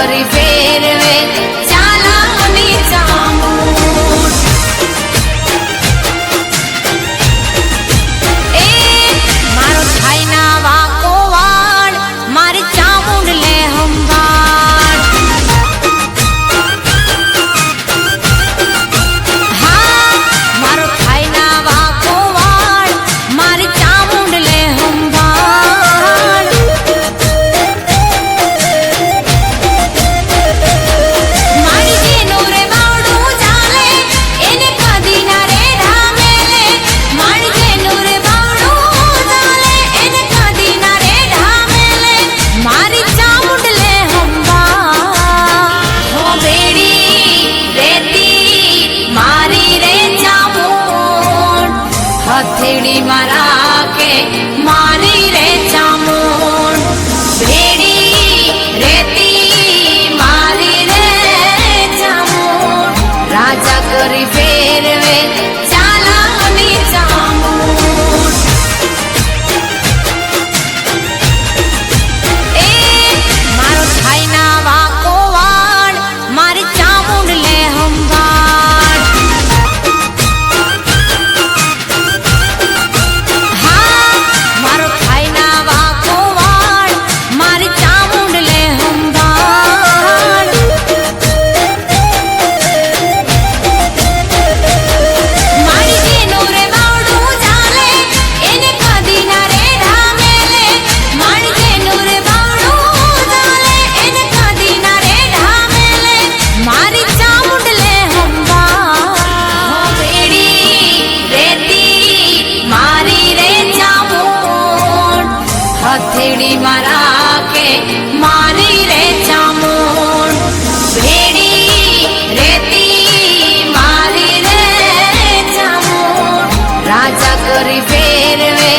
rivedere But if થેડીમાં કે મારી રે ચામુંડ ભેડી રેતી મારી રે ચામુંડ રાજા કરી ફેરવે